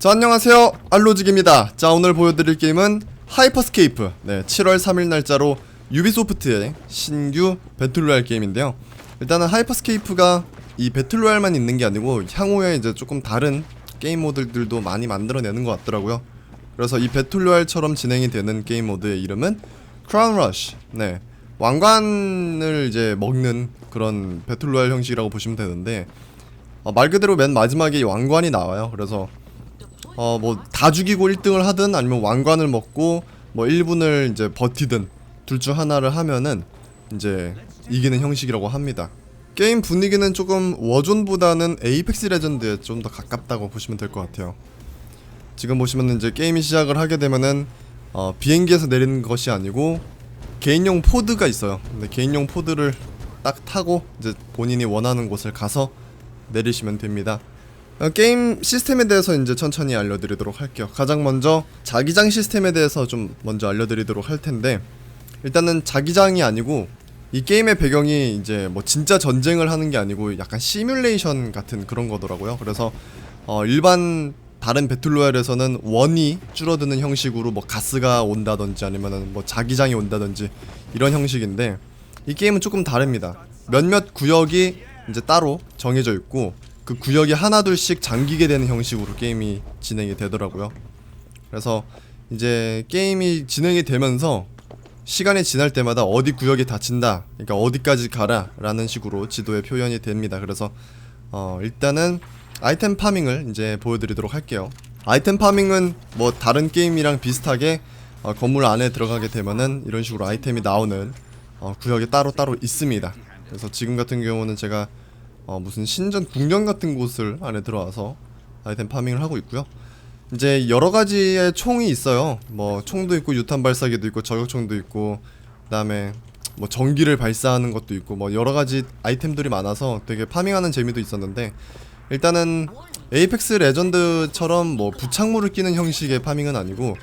자 안녕하세요. 알로직입니다. 자 오늘 보여드릴 게임은 하이퍼스케이프. 네 7월 3일 날짜로 유비소프트의 신규 배틀로얄 게임인데요. 일단은 하이퍼스케이프가 이 배틀로얄만 있는 게 아니고 향후에 이제 조금 다른 게임 모드들도 많이 만들어내는 것 같더라고요. 그래서 이 배틀로얄처럼 진행이 되는 게임 모드의 이름은 크라운 러쉬 네 왕관을 이제 먹는 그런 배틀로얄 형식이라고 보시면 되는데 어, 말 그대로 맨 마지막에 이 왕관이 나와요. 그래서 어 뭐 다 죽이고 1등을 하든 아니면 왕관을 먹고 뭐 1분을 이제 버티든 둘 중 하나를 하면은 이제 이기는 형식이라고 합니다. 게임 분위기는 조금 워존보다는 에이펙스 레전드에 좀 더 가깝다고 보시면 될 것 같아요. 지금 보시면 이제 게임이 시작을 하게 되면은 어, 비행기에서 내리는 것이 아니고 개인용 포드가 있어요. 근데 개인용 포드를 딱 타고 이제 본인이 원하는 곳을 가서 내리시면 됩니다. 어, 게임 시스템에 대해서 이제 천천히 알려드리도록 할게요. 가장 먼저 자기장 시스템에 대해서 좀 먼저 알려드리도록 할 텐데 일단은 자기장이 아니고 이 게임의 배경이 이제 뭐 진짜 전쟁을 하는 게 아니고 약간 시뮬레이션 같은 그런 거더라고요. 그래서 어 일반 다른 배틀로얄에서는 원이 줄어드는 형식으로 뭐 가스가 온다든지 아니면은 뭐 자기장이 온다든지 이런 형식인데 이 게임은 조금 다릅니다. 몇몇 구역이 이제 따로 정해져 있고 그 구역이 하나둘씩 잠기게 되는 형식으로 게임이 진행이 되더라고요. 그래서 이제 게임이 진행이 되면서 시간이 지날 때마다 어디 구역이 닫힌다. 그러니까 어디까지 가라라는 식으로 지도에 표현이 됩니다. 그래서 어 일단은 아이템 파밍을 이제 보여드리도록 할게요. 아이템 파밍은 뭐 다른 게임이랑 비슷하게 어, 건물 안에 들어가게 되면은 이런 식으로 아이템이 나오는 어, 구역이 따로 따로 있습니다. 그래서 지금 같은 경우는 제가 어, 무슨 신전 궁전 같은 곳을 안에 들어와서 아이템 파밍을 하고 있고요. 이제 여러 가지의 총이 있어요. 뭐 총도 있고 유탄 발사기도 있고 저격총도 있고 그다음에 뭐 전기를 발사하는 것도 있고 뭐 여러 가지 아이템들이 많아서 되게 파밍하는 재미도 있었는데 일단은 에이펙스 레전드처럼 뭐 부착물을 끼는 형식의 파밍은 아니고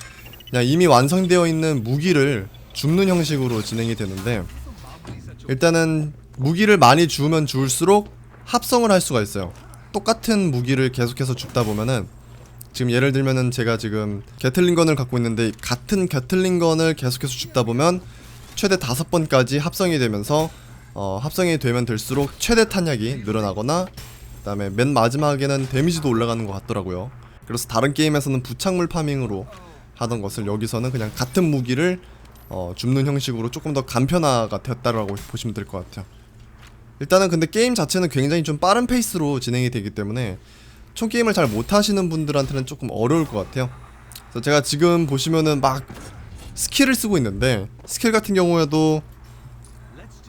그냥 이미 완성되어 있는 무기를 줍는 형식으로 진행이 되는데 일단은 무기를 많이 주우면 주울수록 합성을 할 수가 있어요. 똑같은 무기를 계속해서 줍다 보면은 지금 예를 들면은 제가 지금 게틀링건을 갖고 있는데 같은 게틀링건을 계속해서 줍다 보면 최대 다섯 번까지 합성이 되면서 어, 합성이 되면 될수록 최대 탄약이 늘어나거나 그다음에 맨 마지막에는 데미지도 올라가는 것 같더라고요. 그래서 다른 게임에서는 부착물 파밍으로 하던 것을 여기서는 그냥 같은 무기를 어, 줍는 형식으로 조금 더 간편화가 되었다라고 보시면 될 것 같아요. 일단은 근데 게임 자체는 굉장히 좀 빠른 페이스로 진행이 되기 때문에 총 게임을 잘 못하시는 분들한테는 조금 어려울 것 같아요. 그래서 제가 지금 보시면은 막 스킬을 쓰고 있는데 스킬 같은 경우에도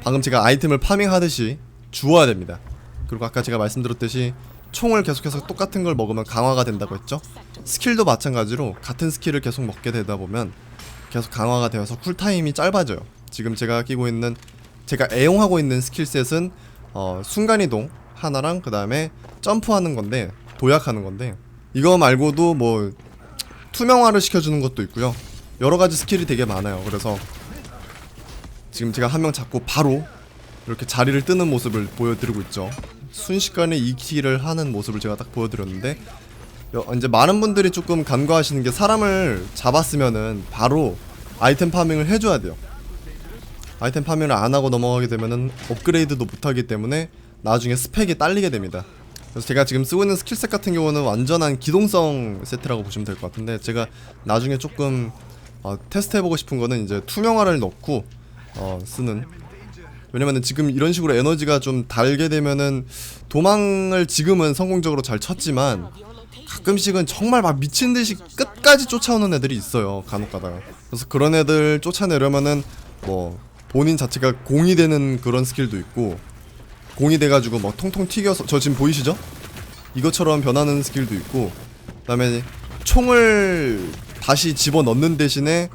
방금 제가 아이템을 파밍하듯이 주워야 됩니다. 그리고 아까 제가 말씀드렸듯이 총을 계속해서 똑같은 걸 먹으면 강화가 된다고 했죠. 스킬도 마찬가지로 같은 스킬을 계속 먹게 되다 보면 계속 강화가 되어서 쿨타임이 짧아져요. 지금 제가 끼고 있는 제가 애용하고 있는 스킬셋은 어, 순간이동 하나랑 그 다음에 점프하는 건데 도약하는 건데 이거 말고도 뭐 투명화를 시켜주는 것도 있고요. 여러 가지 스킬이 되게 많아요. 그래서 지금 제가 한 명 잡고 바로 이렇게 자리를 뜨는 모습을 보여드리고 있죠. 순식간에 2킬을 하는 모습을 제가 딱 보여드렸는데 여- 이제 많은 분들이 조금 간과하시는 게 사람을 잡았으면은 바로 아이템 파밍을 해줘야 돼요. 아이템 파밍을 안 하고 넘어가게 되면은 업그레이드도 못하기 때문에 나중에 스펙이 딸리게 됩니다. 그래서 제가 지금 쓰고 있는 스킬셋 같은 경우는 완전한 기동성 세트라고 보시면 될 것 같은데 제가 나중에 조금 어, 테스트해보고 싶은 거는 이제 투명화를 넣고 어, 쓰는 왜냐면은 지금 이런 식으로 에너지가 좀 달게 되면은 도망을 지금은 성공적으로 잘 쳤지만 가끔씩은 정말 막 미친 듯이 끝까지 쫓아오는 애들이 있어요 간혹 가다가 그래서 그런 애들 쫓아내려면은 뭐 본인 자체가 공이 되는 그런 스킬도 있고 공이 돼가지고 뭐 통통 튀겨서 저 지금 보이시죠? 이것처럼 변하는 스킬도 있고 그 다음에 총을 다시 집어 넣는 대신에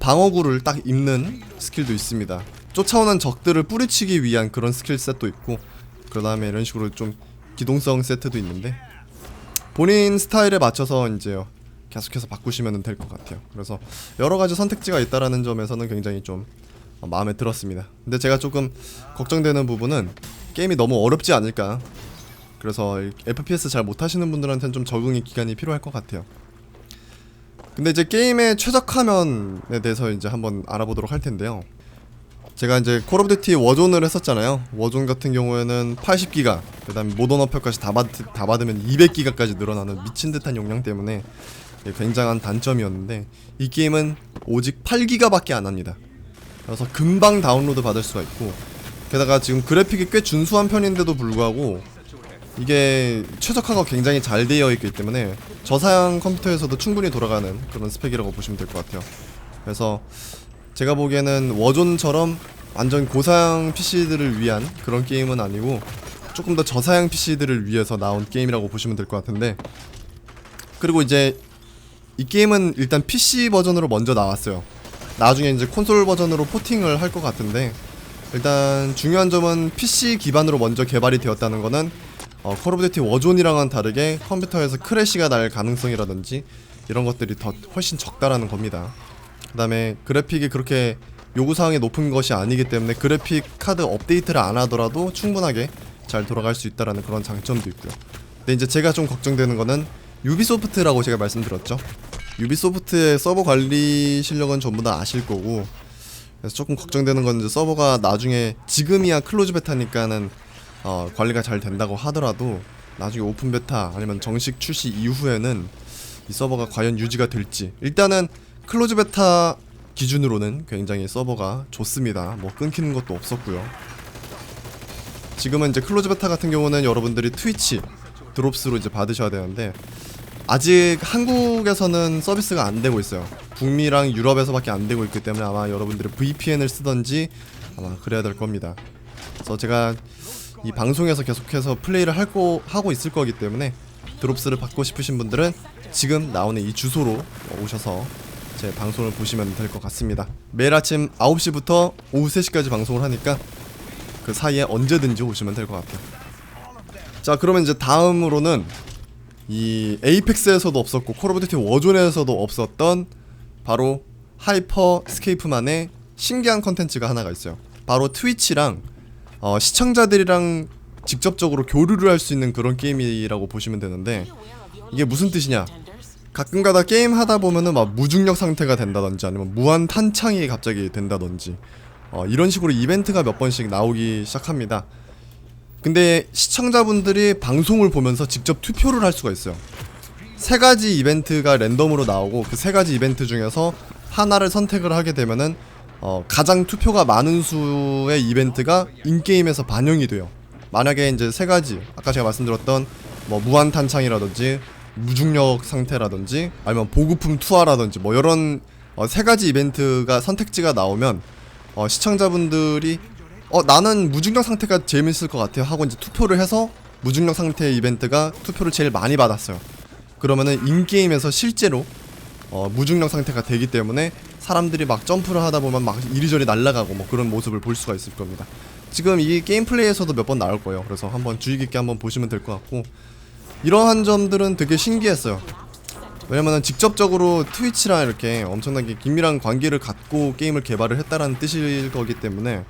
방어구를 딱 입는 스킬도 있습니다. 쫓아오는 적들을 뿌리치기 위한 그런 스킬셋도 있고 그 다음에 이런 식으로 좀 기동성 세트도 있는데 본인 스타일에 맞춰서 이제 계속해서 바꾸시면 될 것 같아요. 그래서 여러 가지 선택지가 있다라는 점에서는 굉장히 좀 어, 마음에 들었습니다. 근데 제가 조금 걱정되는 부분은 게임이 너무 어렵지 않을까. 그래서 이 FPS 잘 못하시는 분들한테는 좀 적응의 기간이 필요할 것 같아요. 근데 이제 게임의 최적화면에 대해서 이제 한번 알아보도록 할 텐데요. 제가 이제 콜 오브 듀티 워존을 했었잖아요. 워존 같은 경우에는 80기가, 그다음에 모던 어표까지 다, 받, 다 받으면 200기가까지 늘어나는 미친 듯한 용량 때문에 굉장한 단점이었는데 이 게임은 오직 8기가밖에 안 합니다. 그래서 금방 다운로드 받을 수가 있고 게다가 지금 그래픽이 꽤 준수한 편인데도 불구하고 이게 최적화가 굉장히 잘 되어 있기 때문에 저사양 컴퓨터에서도 충분히 돌아가는 그런 스펙이라고 보시면 될 것 같아요. 그래서 제가 보기에는 워존처럼 완전 고사양 PC들을 위한 그런 게임은 아니고 조금 더 저사양 PC들을 위해서 나온 게임이라고 보시면 될 것 같은데 그리고 이제 이 게임은 일단 PC 버전으로 먼저 나왔어요. 나중에 이제 콘솔 버전으로 포팅을 할 것 같은데 일단 중요한 점은 PC 기반으로 먼저 개발이 되었다는 거는 어, 콜 오브 듀티 워존이랑은 다르게 컴퓨터에서 크래시가 날 가능성이라든지 이런 것들이 더 훨씬 적다라는 겁니다. 그 다음에 그래픽이 그렇게 요구사항이 높은 것이 아니기 때문에 그래픽 카드 업데이트를 안 하더라도 충분하게 잘 돌아갈 수 있다라는 그런 장점도 있고요. 근데 이제 제가 좀 걱정되는 거는 유비소프트라고 제가 말씀드렸죠. 유비소프트의 서버 관리 실력은 전부 다 아실 거고 그래서 조금 걱정되는 건 이제 서버가 나중에 지금이야 클로즈 베타니까는 어, 관리가 잘 된다고 하더라도 나중에 오픈 베타 아니면 정식 출시 이후에는 이 서버가 과연 유지가 될지 일단은 클로즈 베타 기준으로는 굉장히 서버가 좋습니다. 뭐 끊기는 것도 없었고요. 지금은 이제 클로즈 베타 같은 경우는 여러분들이 트위치 드롭스로 이제 받으셔야 되는데 아직 한국에서는 서비스가 안 되고 있어요. 북미랑 유럽에서밖에 안 되고 있기 때문에 아마 여러분들이 VPN을 쓰던지 아마 그래야 될 겁니다. 그래서 제가 이 방송에서 계속해서 플레이를 할거 하고 있을 거기 때문에 드롭스를 받고 싶으신 분들은 지금 나오는 이 주소로 오셔서 제 방송을 보시면 될 것 같습니다. 매일 아침 9시부터 오후 3시까지 방송을 하니까 그 사이에 언제든지 오시면 될 것 같아요. 자, 그러면 이제 다음으로는 이 에이펙스에서도 없었고 콜 오브 듀티 워존에서도 없었던 바로 하이퍼 스케이프만의 신기한 컨텐츠가 하나가 있어요. 바로 트위치랑 어, 시청자들이랑 직접적으로 교류를 할 수 있는 그런 게임이라고 보시면 되는데 이게 무슨 뜻이냐? 가끔가다 게임 하다 보면은 막 무중력 상태가 된다든지 아니면 무한 탄창이 갑자기 된다든지 어, 이런 식으로 이벤트가 몇 번씩 나오기 시작합니다. 근데 시청자분들이 방송을 보면서 직접 투표를 할 수가 있어요. 세 가지 이벤트가 랜덤으로 나오고 그 세 가지 이벤트 중에서 하나를 선택을 하게 되면은 어, 가장 투표가 많은 수의 이벤트가 인게임에서 반영이 돼요. 만약에 이제 세 가지 아까 제가 말씀드렸던 뭐 무한 탄창이라든지 무중력 상태라든지 아니면 보급품 투하라든지 뭐 이런 어, 세 가지 이벤트가 선택지가 나오면 어, 시청자분들이 어 나는 무중력 상태가 재밌을 것 같아요 하고 이제 투표를 해서 무중력 상태의 이벤트가 투표를 제일 많이 받았어요. 그러면은 인게임에서 실제로 어, 무중력 상태가 되기 때문에 사람들이 막 점프를 하다 보면 막 이리저리 날아가고 뭐 그런 모습을 볼 수가 있을 겁니다. 지금 이 게임 플레이에서도 몇 번 나올 거예요. 그래서 한번 주의 깊게 한번 보시면 될 것 같고 이러한 점들은 되게 신기했어요. 왜냐면은 직접적으로 트위치랑 이렇게 엄청나게 긴밀한 관계를 갖고 게임을 개발을 했다라는 뜻일 거기 때문에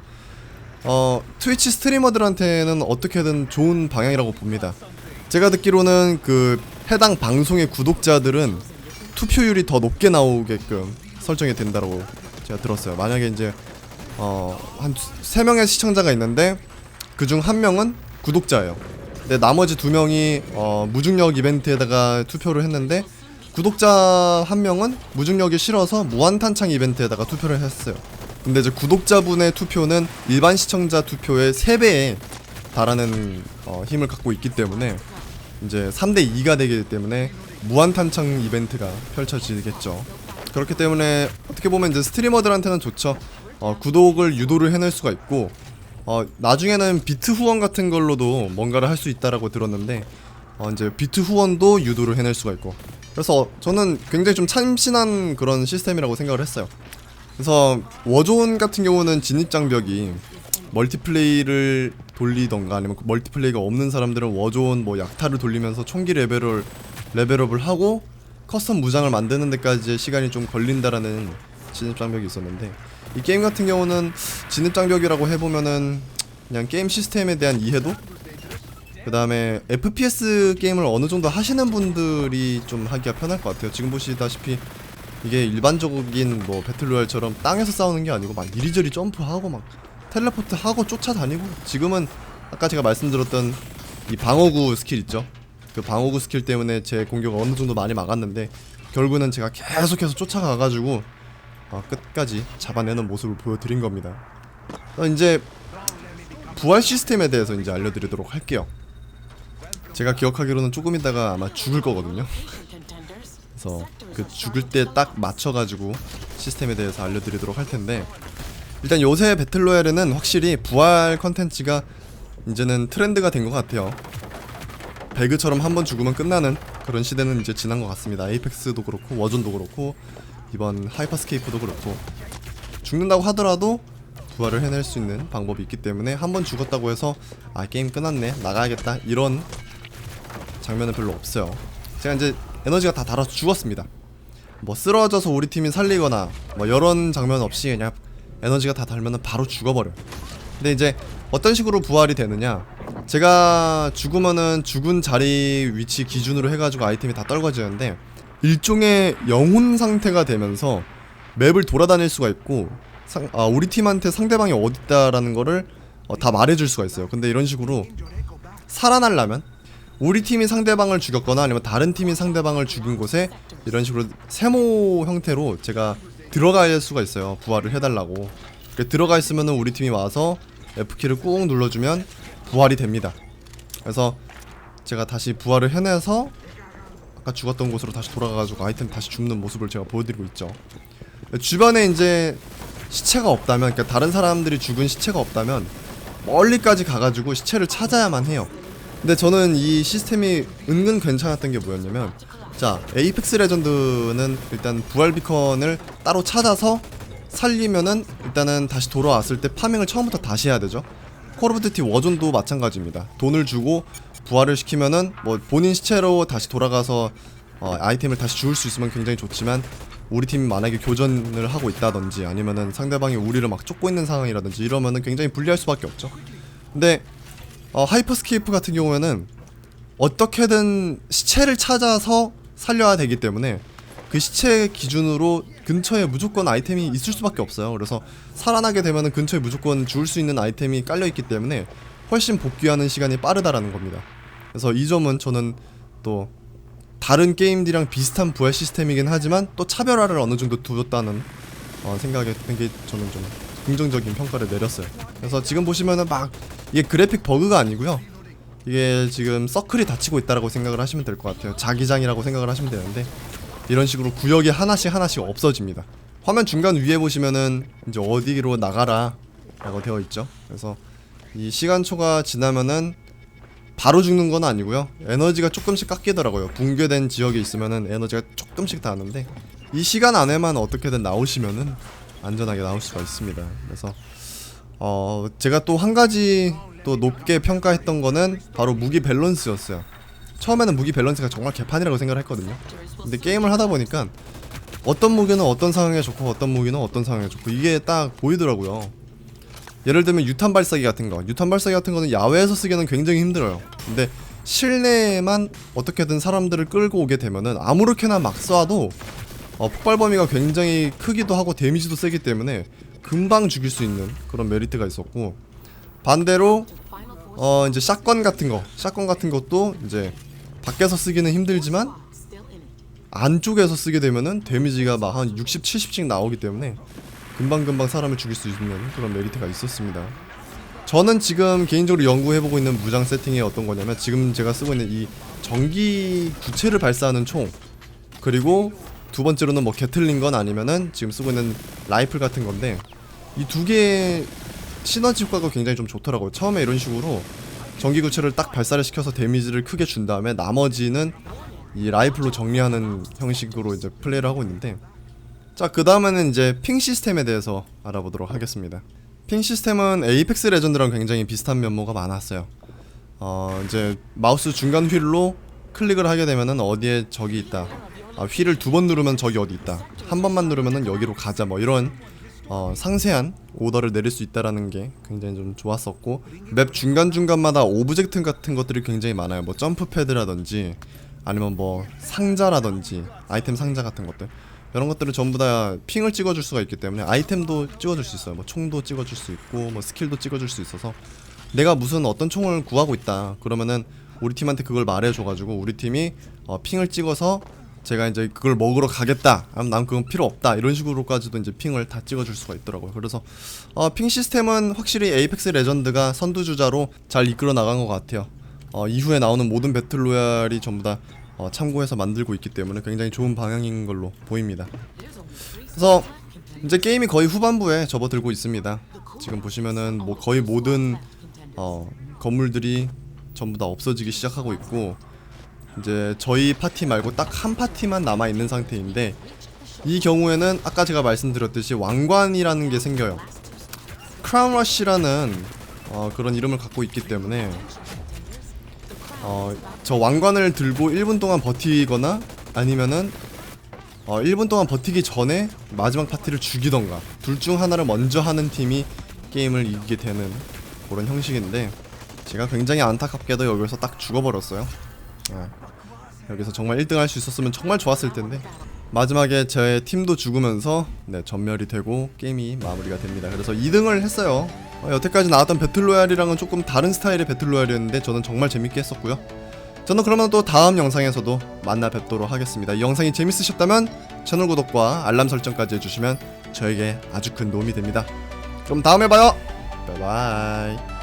어 트위치 스트리머들한테는 어떻게든 좋은 방향이라고 봅니다. 제가 듣기로는 그 해당 방송의 구독자들은 투표율이 더 높게 나오게끔 설정이 된다고 제가 들었어요. 만약에 이제 어한 세 명의 시청자가 있는데 그 중 한 명은 구독자예요. 근데 나머지 두 명이 어 무중력 이벤트에다가 투표를 했는데 구독자 한 명은 무중력이 싫어서 무한탄창 이벤트에다가 투표를 했어요. 근데 이제 구독자분의 투표는 일반 시청자 투표의 3배에 달하는 어, 힘을 갖고 있기 때문에 이제 3대 2가 되기 때문에 무한탄창 이벤트가 펼쳐지겠죠. 그렇기 때문에 어떻게 보면 이제 스트리머들한테는 좋죠. 어, 구독을 유도를 해낼 수가 있고 어, 나중에는 비트 후원 같은 걸로도 뭔가를 할 수 있다라고 들었는데 어, 이제 비트 후원도 유도를 해낼 수가 있고 그래서 저는 굉장히 좀 참신한 그런 시스템이라고 생각을 했어요. 그래서 워존 같은 경우는 진입 장벽이 멀티플레이를 돌리던가 아니면 그 멀티플레이가 없는 사람들은 워존 뭐 약타를 돌리면서 총기 레벨을 레벨업을 하고 커스텀 무장을 만드는 데까지 시간이 좀 걸린다라는 진입 장벽이 있었는데 이 게임 같은 경우는 진입 장벽이라고 해보면은 그냥 게임 시스템에 대한 이해도 그 다음에 FPS 게임을 어느 정도 하시는 분들이 좀 하기가 편할 것 같아요. 지금 보시다시피 이게 일반적인 뭐 배틀로얄처럼 땅에서 싸우는 게 아니고 막 이리저리 점프하고 막 텔레포트 하고 쫓아다니고 지금은 아까 제가 말씀드렸던 이 방어구 스킬 있죠. 그 방어구 스킬 때문에 제 공격을 어느 정도 많이 막았는데 결국은 제가 계속해서 쫓아가가지고 어, 끝까지 잡아내는 모습을 보여드린 겁니다. 어, 이제 부활 시스템에 대해서 이제 알려드리도록 할게요. 제가 기억하기로는 조금 있다가 아마 죽을 거거든요. 그래서 그 죽을 때 딱 맞춰가지고 시스템에 대해서 알려드리도록 할 텐데 일단 요새 배틀로얄에는 확실히 부활 컨텐츠가 이제는 트렌드가 된 것 같아요. 배그처럼 한 번 죽으면 끝나는 그런 시대는 이제 지난 것 같습니다. 에이펙스도 그렇고 워존도 그렇고 이번 하이퍼스케이프도 그렇고 죽는다고 하더라도 부활을 해낼 수 있는 방법이 있기 때문에 한 번 죽었다고 해서 아 게임 끝났네 나가야겠다 이런 장면은 별로 없어요. 제가 이제 에너지가 다 달아서 죽었습니다. 뭐 쓰러져서 우리 팀이 살리거나 뭐 이런 장면 없이 그냥 에너지가 다 달면은 바로 죽어버려. 근데 이제 어떤 식으로 부활이 되느냐? 제가 죽으면은 죽은 자리 위치 기준으로 해가지고 아이템이 다 떨궈지는데 일종의 영혼 상태가 되면서 맵을 돌아다닐 수가 있고 상, 아, 우리 팀한테 상대방이 어딨다라는 거를 어, 다 말해줄 수가 있어요. 근데 이런 식으로 살아나려면 우리 팀이 상대방을 죽였거나 아니면 다른 팀이 상대방을 죽인 곳에 이런 식으로 세모 형태로 제가 들어갈 수가 있어요. 부활을 해달라고. 그 들어가 있으면은 우리 팀이 와서 F키를 꾹 눌러주면 부활이 됩니다. 그래서 제가 다시 부활을 해내서 아까 죽었던 곳으로 다시 돌아가가지고 아이템 다시 줍는 모습을 제가 보여드리고 있죠. 주변에 이제 시체가 없다면, 그러니까 다른 사람들이 죽은 시체가 없다면 멀리까지 가가지고 시체를 찾아야만 해요. 근데 저는 이 시스템이 은근 괜찮았던 게 뭐였냐면, 자 에이펙스 레전드는 일단 부활 비컨을 따로 찾아서 살리면은 일단은 다시 돌아왔을 때 파밍을 처음부터 다시 해야 되죠. 콜 오브 듀티 워존도 마찬가지입니다. 돈을 주고 부활을 시키면은 뭐 본인 시체로 다시 돌아가서 어, 아이템을 다시 주울 수 있으면 굉장히 좋지만 우리 팀이 만약에 교전을 하고 있다든지 아니면은 상대방이 우리를 막 쫓고 있는 상황이라든지 이러면은 굉장히 불리할 수밖에 없죠. 근데 어, 하이퍼스케이프 같은 경우에는 어떻게든 시체를 찾아서 살려야 되기 때문에 그 시체 기준으로 근처에 무조건 아이템이 있을 수밖에 없어요. 그래서 살아나게 되면은 근처에 무조건 주울 수 있는 아이템이 깔려 있기 때문에 훨씬 복귀하는 시간이 빠르다라는 겁니다. 그래서 이 점은 저는 또 다른 게임들이랑 비슷한 부활 시스템이긴 하지만 또 차별화를 어느 정도 두었다는 어, 생각에 든게 저는 좀 긍정적인 평가를 내렸어요. 그래서 지금 보시면은 막 이게 그래픽 버그가 아니고요. 이게 지금 서클이 닫히고 있다라고 생각을 하시면 될 것 같아요. 자기장이라고 생각을 하시면 되는데 이런 식으로 구역이 하나씩 하나씩 없어집니다. 화면 중간 위에 보시면은 이제 어디로 나가라 라고 되어 있죠. 그래서 이 시간초가 지나면은 바로 죽는 건 아니고요. 에너지가 조금씩 깎이더라고요. 붕괴된 지역에 있으면은 에너지가 조금씩 닿는데 이 시간 안에만 어떻게든 나오시면은 안전하게 나올 수가 있습니다. 그래서 어 제가 또 한 가지 또 높게 평가했던 거는 바로 무기 밸런스였어요. 처음에는 무기 밸런스가 정말 개판이라고 생각을 했거든요. 근데 게임을 하다 보니까 어떤 무기는 어떤 상황에 좋고 어떤 무기는 어떤 상황에 좋고 이게 딱 보이더라고요. 예를 들면 유탄 발사기 같은 거, 유탄 발사기 같은 거는 야외에서 쓰기는 굉장히 힘들어요. 근데 실내에만 어떻게든 사람들을 끌고 오게 되면은 아무렇게나 막 쏴도 어, 폭발 범위가 굉장히 크기도 하고 데미지도 세기 때문에 금방 죽일 수 있는 그런 메리트가 있었고 반대로 어 이제 샷건 같은 거, 샷건 같은 것도 이제 밖에서 쓰기는 힘들지만 안쪽에서 쓰게 되면은 데미지가 막 한 60, 70씩 나오기 때문에 금방금방 사람을 죽일 수 있는 그런 메리트가 있었습니다. 저는 지금 개인적으로 연구해보고 있는 무장 세팅이 어떤 거냐면 지금 제가 쓰고 있는 이 전기 구체를 발사하는 총 그리고 두 번째로는 뭐 게틀링건 아니면은 지금 쓰고 있는 라이플 같은 건데 이 두 개의 시너지 효과가 굉장히 좀 좋더라고요. 처음에 이런 식으로 전기 구체를 딱 발사를 시켜서 데미지를 크게 준 다음에 나머지는 이 라이플로 정리하는 형식으로 이제 플레이를 하고 있는데 자 그 다음에는 이제 핑 시스템에 대해서 알아보도록 하겠습니다. 핑 시스템은 에이펙스 레전드랑 굉장히 비슷한 면모가 많았어요. 어 이제 마우스 중간 휠로 클릭을 하게 되면은 어디에 적이 있다. 아, 휠을 두 번 누르면 적이 어디 있다. 한 번만 누르면은 여기로 가자 뭐 이런 어, 상세한 오더를 내릴 수 있다라는 게 굉장히 좀 좋았었고 맵 중간 중간마다 오브젝트 같은 것들이 굉장히 많아요. 뭐 점프 패드라든지 아니면 뭐 상자라든지 아이템 상자 같은 것들 이런 것들을 전부 다 핑을 찍어줄 수가 있기 때문에 아이템도 찍어줄 수 있어요. 뭐 총도 찍어줄 수 있고 뭐 스킬도 찍어줄 수 있어서 내가 무슨 어떤 총을 구하고 있다 그러면은 우리 팀한테 그걸 말해줘가지고 우리 팀이 어, 핑을 찍어서 제가 이제 그걸 먹으러 가겠다. 난 그건 필요 없다. 이런 식으로까지도 이제 핑을 다 찍어줄 수가 있더라고요. 그래서 어, 핑 시스템은 확실히 에이펙스 레전드가 선두주자로 잘 이끌어 나간 것 같아요. 어, 이후에 나오는 모든 배틀로얄이 전부 다 어, 참고해서 만들고 있기 때문에 굉장히 좋은 방향인 걸로 보입니다. 그래서 이제 게임이 거의 후반부에 접어들고 있습니다. 지금 보시면은 뭐 거의 모든 어, 건물들이 전부 다 없어지기 시작하고 있고 이제 저희 파티 말고 딱 한 파티만 남아 있는 상태인데 이 경우에는 아까 제가 말씀드렸듯이 왕관이라는 게 생겨요. 크라운 러쉬라는 어, 그런 이름을 갖고 있기 때문에 어, 저 왕관을 들고 1분 동안 버티거나 아니면은 어, 1분 동안 버티기 전에 마지막 파티를 죽이던가 둘 중 하나를 먼저 하는 팀이 게임을 이기게 되는 그런 형식인데 제가 굉장히 안타깝게도 여기서 딱 죽어버렸어요. 아, 여기서 정말 1등 할 수 있었으면 정말 좋았을 텐데 마지막에 제 팀도 죽으면서 네, 전멸이 되고 게임이 마무리가 됩니다. 그래서 2등을 했어요. 어, 여태까지 나왔던 배틀로얄이랑은 조금 다른 스타일의 배틀로얄이었는데 저는 정말 재밌게 했었고요. 저는 그러면 또 다음 영상에서도 만나 뵙도록 하겠습니다. 이 영상이 재밌으셨다면 채널 구독과 알람 설정까지 해주시면 저에게 아주 큰 도움이 됩니다. 그럼 다음에 봐요. 바이바이.